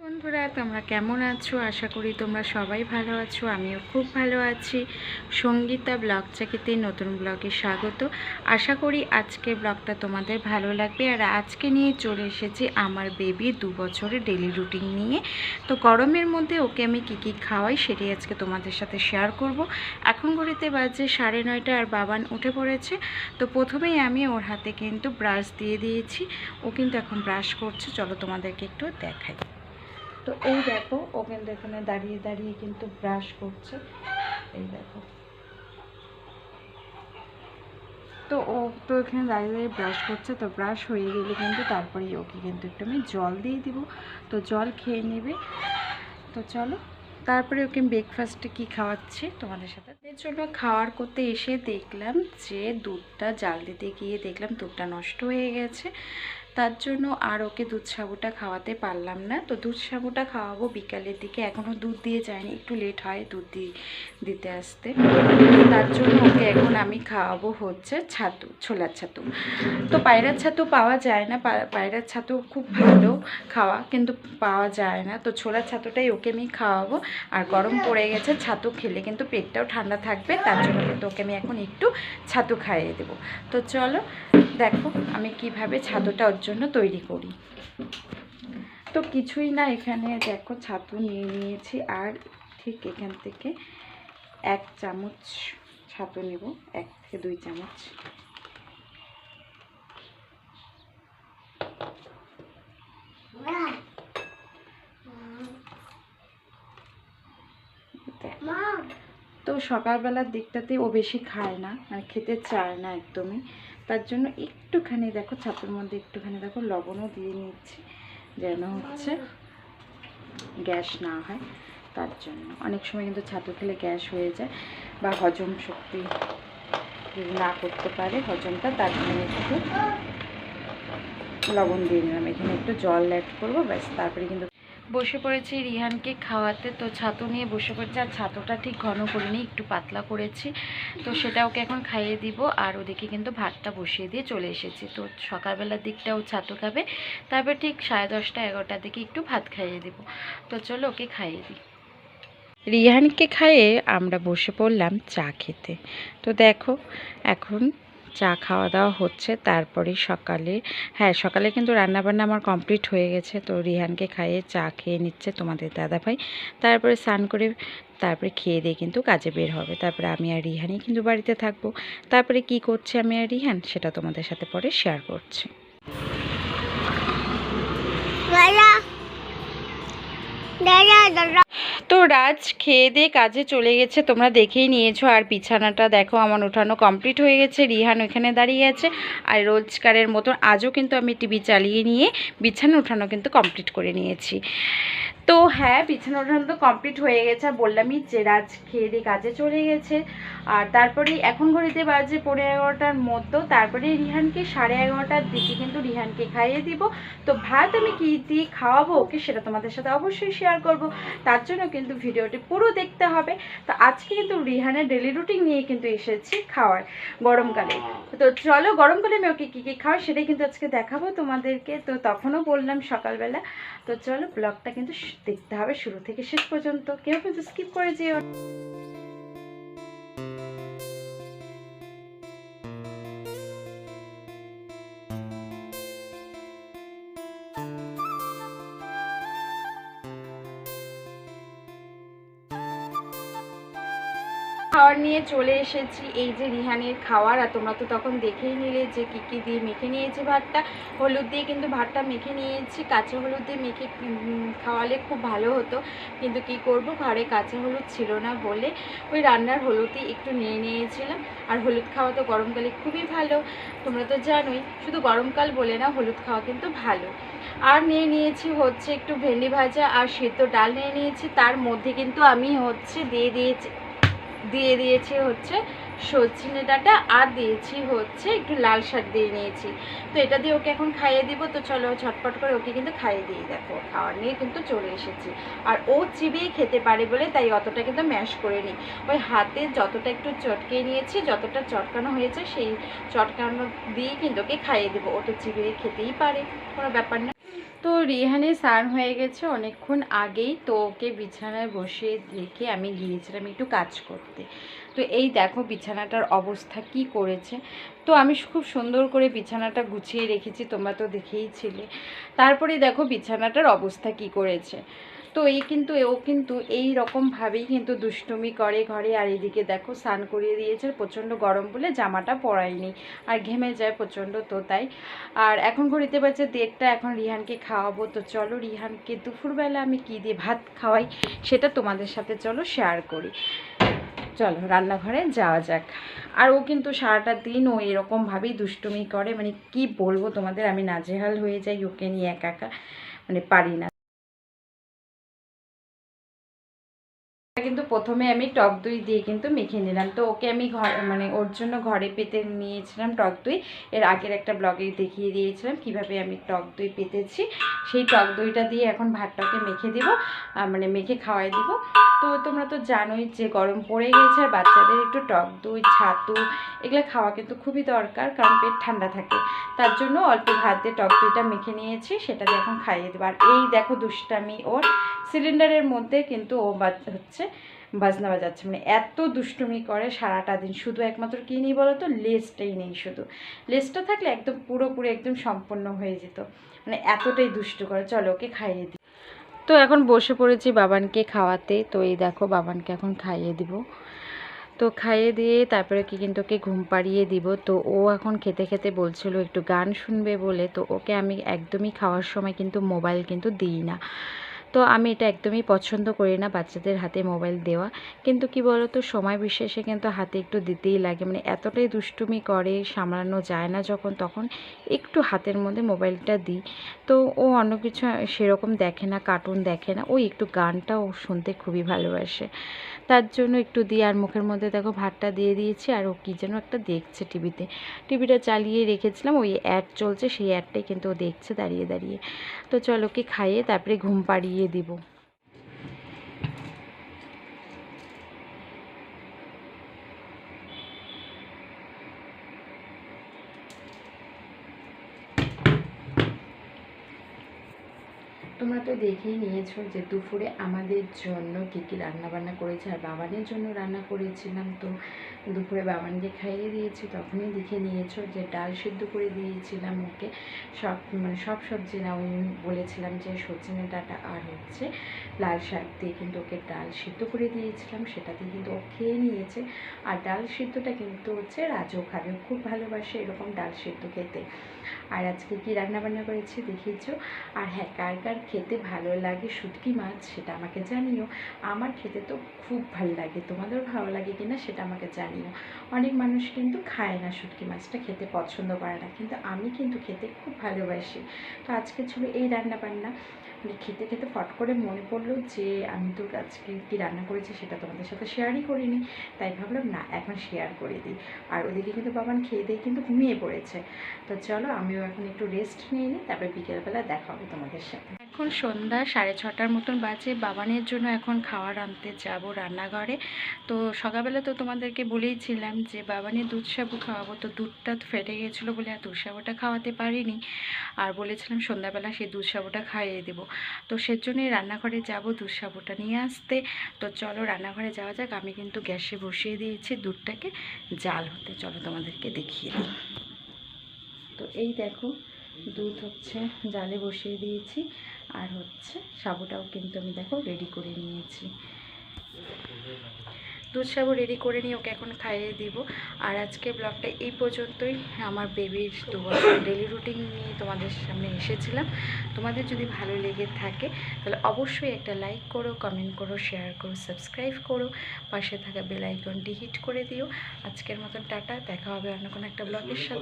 বন্ধুরা, তোমরা কেমন আছো? আশা করি তোমরা সবাই ভালো আছো, আমিও খুব ভালো আছি। সঙ্গীতা ব্লগ চাকিতে নতুন ব্লগে স্বাগত। আশা করি আজকে ব্লগটা তোমাদের ভালো লাগবে। আর আজকে নিয়ে চলে এসেছি আমার বেবি দু বছরের ডেলি রুটিন নিয়ে। তো গরমের মধ্যে ওকে আমি কী কী খাওয়াই সেটি আজকে তোমাদের সাথে শেয়ার করব। এখন ঘড়িতে বাজে সাড়ে নয়টা আর বাবান উঠে পড়েছে। তো প্রথমেই আমি ওর হাতে কিন্তু ব্রাশ দিয়ে দিয়েছি। ও কিন্তু এখন ব্রাশ করছে। চলো তোমাদেরকে একটু দেখাই। তো এই দেখো ও কিন্তু এখানে দাঁড়িয়ে দাঁড়িয়ে কিন্তু ব্রাশ করছে। এই দেখো। তো ও তো এখানে দাঁড়িয়ে দাঁড়িয়ে ব্রাশ করছে, তো ব্রাশ হয়ে গেলে কিন্তু তারপরে ওকে কিন্তু একটু আমি জল দিয়ে দিব। তো জল খেয়ে নেবে। তো চলো, তারপরে ওকে ব্রেকফাস্টে কি খাওয়াচ্ছি তোমাদের সাথে? এর জন্য খাওয়ার করতে এসে দেখলাম যে দুধটা জাল দিতে গিয়ে দেখলাম দুধটা নষ্ট হয়ে গেছে। তার জন্য আর ওকে দুধ সাবুটা খাওয়াতে পারলাম না। তো দুধ সাবুটা খাওয়াবো বিকালের দিকে। এখনও দুধ দিয়ে যায়নি। একটু লেট হয় দুধ দিয়ে দিতে আসতে। তার জন্য ওকে এখন আমি খাওয়াবো হচ্ছে ছাতু, ছোলার ছাতু। তো পায়রার ছাতু পাওয়া যায় না। পায়রার ছাতু খুব ভালো খাওয়া, কিন্তু পাওয়া যায় না। তো ছোলার ছাতুটাই ওকে আমি খাওয়াবো। আর গরম পড়ে গেছে, ছাতু খেলে কিন্তু পেটটাও ঠান্ডা থাকবে। তার জন্য কিন্তু ওকে আমি এখন একটু ছাতু খাইয়ে দেবো। তো চলো দেখো আমি কীভাবে ছাতুটা ওর জন্য তৈরি করি। তো কিছুই না এখানে দেখো ছাতু নিয়ে নিয়েছি আর ঠিক এখান থেকে এক চামচ ছাতু নেব এক থেকে দুই চামচ। তো সকালবেলার দিকটাতে ও বেশি খায় না মানে খেতে চায় না একদমই। তার জন্য একটুখানি দেখো ছাতুর মধ্যে একটুখানি দেখো, লবণও দিয়ে নিচ্ছি, যেন হচ্ছে গ্যাস না হয় তার জন্য। অনেক সময় কিন্তু ছাতু খেলে গ্যাস হয়ে যায় বা হজম শক্তি না করতে পারে হজমটা, তার জন্য একটু লবণ দিয়ে নিলাম। এখানে একটু জল অ্যাড করব, ব্যাস, তারপরে কিন্তু বসে পড়েছি রিহানকে খাওয়াতে। তো ছাতু নিয়ে বসে পড়েছি, আর ছাতুটা ঠিক ঘন করিনি একটু পাতলা করেছি। তো সেটা ওকে এখন খাইয়ে দিব, আর ওদিকে কিন্তু ভাতটা বসিয়ে দিয়ে চলে এসেছি। তো সকালবেলার দিকটা ও ছাতু খাবে, তারপর ঠিক সাড়ে দশটা, এগারোটার দিকে একটু ভাত খাইয়ে দিব। তো চলো ওকে খাইয়ে দিই। রিহানকে খাইয়ে আমরা বসে পড়লাম চা খেতে। তো দেখো, এখন চা খাওয়া দাওয়া হচ্ছে তারপরে সকালে হ্যাঁ সকালে কিন্তু রান্নাবান্না আমার কমপ্লিট হয়ে গেছে। তো রিহানকে খাইয়ে চা খেয়ে নিচ্ছে তোমাদের দাদাভাই। তারপরে স্নান করে, তারপরে খেয়ে দিয়ে কিন্তু কাজে বের হবে। তারপরে আমি আর রিহানই কিন্তু বাড়িতে থাকব। তারপরে কি করছে আমি আর রিহান, সেটা তোমাদের সাথে পরে শেয়ার করছি। তো রাজ, খেয়ে দিয়ে কাজে চলে গেছে, তোমরা দেখেই নিয়েছো। আর বিছানাটা দেখো, আমার উঠানো কমপ্লিট হয়ে গেছে, রিহান ওইখানে দাঁড়িয়ে আছে। আর রোজকারের মতন আজও কিন্তু আমি টিভি চালিয়ে নিয়ে বিছানা উঠানো কিন্তু কমপ্লিট করে নিয়েছি। তো হ্যাঁ বিছানা ওঠানো তো কমপ্লিট হয়ে গেছে, আর বললামই যে রাজ খেয়ে দিয়ে কাজে চলে গেছে। আর তারপরে এখন ঘড়িতে বাজে পনেরো এগারোটার মতো তারপরে রিহানকে সাড়ে এগারোটার দিকে কিন্তু রিহানকে খাইয়ে দিব। তো ভাত আমি কী দিয়ে খাওয়াবো ওকে সেটা তোমাদের সাথে অবশ্যই শেয়ার করব। তার জন্য কিন্তু ভিডিওটি পুরো দেখতে হবে। তো আজকে কিন্তু রিহানের ডেলি রুটিন নিয়ে কিন্তু এসেছি খাওয়ার গরমকালে তো চলো গরমকালে আমি ওকে কী কী খাওয়াই সেটাই কিন্তু আজকে দেখাবো তোমাদেরকে। তো তখনও বললাম সকালবেলা। তো চলো ব্লগটা কিন্তু দেখতে হবে শুরু থেকে শেষ পর্যন্ত। কেউ কিন্তু স্কিপ করে যেও নিয়ে চলে এসেছি। এই যে রিহানের খাওয়ার, আর তোমরা তো তখন দেখেই নিলে যে কী কী দিয়ে মেখে নিয়েছি ভাতটা। হলুদ দিয়ে কিন্তু ভাতটা মেখে নিয়েছি। কাঁচা হলুদ দিয়ে মেখে খাওয়ালে খুব ভালো হতো। কিন্তু কি করব, ঘরে কাঁচা হলুদ ছিল না বলে ওই রান্নার হলুদই একটু নিয়ে নিয়েছিলাম। আর হলুদ খাওয়া তো গরমকালে খুবই ভালো। তোমরা তো জানোই, শুধু গরমকাল বলে না, হলুদ খাওয়া কিন্তু ভালো। আর নিয়ে নিয়েছি হচ্ছে একটু ভেন্ডি ভাজা আর সেদ্ধ ডাল নিয়ে নিয়েছি। তার মধ্যে কিন্তু আমি হচ্ছে দিয়ে দিয়েছি দিয়ে দিয়েছি হচ্ছে সজনে ডাঁটা আর দিয়েছি হচ্ছে একটু লাল শাক দিয়ে নিয়েছি। তো এটা দিয়ে ওকে এখন খাইয়ে দিব, তো চলো ঝটপট করে ওকে কিন্তু খাইয়ে দিই দেখো, খাওয়ার নিয়ে কিন্তু চলে এসেছি। আর ও চিবিয়ে খেতে পারে বলে তাই অতটা কিন্তু ম্যাশ করে নিই ওই হাতে যতটা একটু চটকে নিয়েছি, যতটা চটকানো হয়েছে সেই চটকানো দিয়ে কিন্তু ওকে খাইয়ে দেবো। ও তো চিবিয়ে খেতেই পারে, কোনো ব্যাপার না। তো রিহানে স্নান হয়ে গেছে অনেকক্ষণ আগেই, তো ওকে বিছানায় বসে রেখে আমি গিয়েছিলাম একটু কাজ করতে। তো এই দেখো বিছানাটার অবস্থা কি করেছে। তো আমি খুব সুন্দর করে বিছানাটা গুছিয়ে রেখেছি, তোমরা তো দেখেই ছিলে। তারপরে দেখো বিছানাটার অবস্থা কি করেছে। তো এই কিন্তু, ও কিন্তু এই রকমভাবেই কিন্তু দুষ্টুমি করে ঘরে। আর এদিকে দেখো, স্নান করিয়ে দিয়েছে, প্রচণ্ড গরম বলে জামাটা পরায়নি। আর ঘেমে যায় প্রচণ্ড তো তাই। আর এখন ঘড়িতে বাজে দেড়টা, এখন রিহানকে খাওয়াবো। তো চলো, রিহানকে দুপুরবেলা আমি কী দিয়ে ভাত খাওয়াই সেটা তোমাদের সাথে চলো শেয়ার করি। চলো, রান্নাঘরে যাওয়া যাক। আর ও কিন্তু সারাটা দিন ও এরকমভাবেই দুষ্টুমি করে। মানে কি বলব তোমাদের, আমি নাজেহাল হয়ে যাই ওকে নিয়ে একা একা। মানে পারি না। কিন্তু প্রথমে আমি টক দই দিয়ে কিন্তু মেখে নিলাম। তো ওকে আমি ঘর মানে ওর জন্য ঘরে পেতে নিয়েছিলাম টক দই। এর আগের একটা ব্লগে দেখিয়ে দিয়েছিলাম কীভাবে আমি টক দই পেতেছি। সেই টক দইটা দিয়ে এখন ভাতটাকে মেখে দিব মানে মেখে খাওয়াই দিব। তো তোমরা তো জানোই যে গরম পড়ে গেছে আর বাচ্চাদের একটু টক দই, ছাতু এগুলো খাওয়া কিন্তু খুবই দরকার কারণ পেট ঠান্ডা থাকে। তার জন্য অল্প ভাত দিয়ে টক দইটা মেখে নিয়েছি, সেটা দিয়ে এখন খাইয়ে দেবো। আর এই দেখো দুষ্টামি ওর সিলিন্ডারের মধ্যে কিন্তু ও হচ্ছে বাজনা বাজাচ্ছে। মানে এত দুষ্টুমি করে সারাটা দিন। শুধু একমাত্র কী নেই বলো তো? লেজটাই নেই শুধু। লেজটা থাকলে একদম পুরোপুরি একদম সম্পন্ন হয়ে যেত। মানে এতটাই দুষ্টু করে। চলো ওকে খাইয়ে দিই। তো এখন বসে পড়েছি বাবানকে খাওয়াতে। তো এই দেখো বাবানকে এখন খাইয়ে দিব। তো খাইয়ে দিয়ে তারপরে কি কিন্তু ওকে ঘুম পাড়িয়ে দিব। তো ও এখন খেতে খেতে বলছিল একটু গান শুনবে বলে। তো ওকে আমি একদমই খাওয়ার সময় কিন্তু মোবাইল কিন্তু দিই না। তো আমি এটা একদমই পছন্দ করি না বাচ্চাদের হাতে মোবাইল দেওয়া। কিন্তু কি বলো তো সময় বিশেষে কিন্তু হাতে একটু দিতেই লাগে। মানে এতটাই দুষ্টুমি করে, সামলানো যায় না যখন, তখন একটু হাতের মধ্যে মোবাইলটা দিই। তো ও অন্য কিছু সেরকম দেখে না কার্টুন দেখে না। ও একটু গানটা ও শুনতে খুবই ভালোবাসে। তার জন্য একটু দিয়ে আর মুখের মধ্যে দেখো ভাতটা দিয়ে দিয়েছি আর ও কী যেন একটা দেখছে টিভিতে। টিভিটা চালিয়ে রেখেছিলাম, ওই অ্যাড চলছে, সেই অ্যাডটাই কিন্তু ও দেখছে দাঁড়িয়ে দাঁড়িয়ে। তো চলো ওকে খাইয়ে তারপরে ঘুম পাড়িয়ে দিব। তোমরা তো দেখেই নিয়েছো যে দুপুরে আমাদের জন্য কী কী রান্নাবান্না করেছে আর বাবানের জন্য রান্না করেছিলাম। তো দুপুরে বাবানকে খাইয়ে দিয়েছি, তখনই দেখে নিয়েছো যে ডাল সিদ্ধ করে দিয়েছিলাম ওকে। সব মানে সব সবজি না বলেছিলাম যে সজনে ডাঁটা আর হচ্ছে লাল শাক দিয়ে কিন্তু ওকে ডাল সিদ্ধ করে দিয়েছিলাম সেটাতে কিন্তু ও খেয়ে নিয়েছে। আর ডাল সিদ্ধটা কিন্তু হচ্ছে রাজও খাবে খুব ভালোবাসে এরকম ডাল সিদ্ধ খেতে। আর আজকে কি রান্না বান্না করেছি দেখেছ আর হ্যাঁ কার কার খেতে ভালো লাগে শুটকি মাছ সেটা আমাকে জানিও। আমার খেতে তো খুব ভালো লাগে। তোমাদের ভালো লাগে কিনা সেটা আমাকে জানিও। অনেক মানুষ কিন্তু খায় না শুটকি মাছটা, খেতে পছন্দ করে না। কিন্তু আমি কিন্তু খেতে খুব ভালোবাসি। তো আজকে ছিল এই রান্না বান্না খেতে খেতে ফট করে মনে পড়ল যে আমি তো আজকে কী রান্না করেছি সেটা তোমাদের সাথে শেয়ারই করিনি, তাই ভাবলাম না, এখন শেয়ার করে দিই। আর ওদিকে কিন্তু বাবান খেয়ে দিয়ে কিন্তু ঘুমিয়ে পড়েছে। তো চলো আমিও এখন একটু রেস্ট নিয়ে নিই, তারপরে বিকেলবেলা দেখা হবে তোমাদের সাথে। এখন সন্ধ্যা সাড়ে ছটার মতন বাজে, বাবানের জন্য এখন খাবার আনতে যাব রান্নাঘরে। তো সকালবেলা তো তোমাদেরকে বলেইছিলাম যে বাবানের দুধ সাবু খাওয়াবো, তো দুধটা ফেটে গেছিল বলে আর দুধ সাবুটা খাওয়াতে পারিনি। আর বলেছিলাম সন্ধ্যাবেলা সেই দুধ সাবুটা খাইয়ে দেবো। তো সেজন্যই রান্নাঘরে যাব দুধ সাবুটা নিয়ে আসতে। তো চলো রান্নাঘরে যাওয়া যাক, আমি কিন্তু গ্যাসে বসিয়ে দিয়েছি দুধটাকে, জাল হতে চলো তোমাদেরকে দেখিয়ে দিই। তো এই দেখো, দুধ হচ্ছে জালে বসিয়ে দিয়েছি, আর হচ্ছে সাবুটাও কিন্তু আমি দেখো রেডি করে নিয়েছি। দুধ সাবু রেডি করে নিয়ে ওকে এখন খাইয়ে দিব। আর আজকে ব্লগটা এই পর্যন্তই। আমার বেবির দু বছর ডেলি রুটিন নিয়ে তোমাদের সামনে এসেছিলাম। তোমাদের যদি ভালো লেগে থাকে, তাহলে অবশ্যই একটা লাইক করো কমেন্ট করো শেয়ার করো সাবস্ক্রাইব করো, পাশে থাকা বেল আইকনটি হিট করে দিও। আজকের মতন টাটা, দেখা হবে অন্য কোনো একটা ব্লগের সাথে।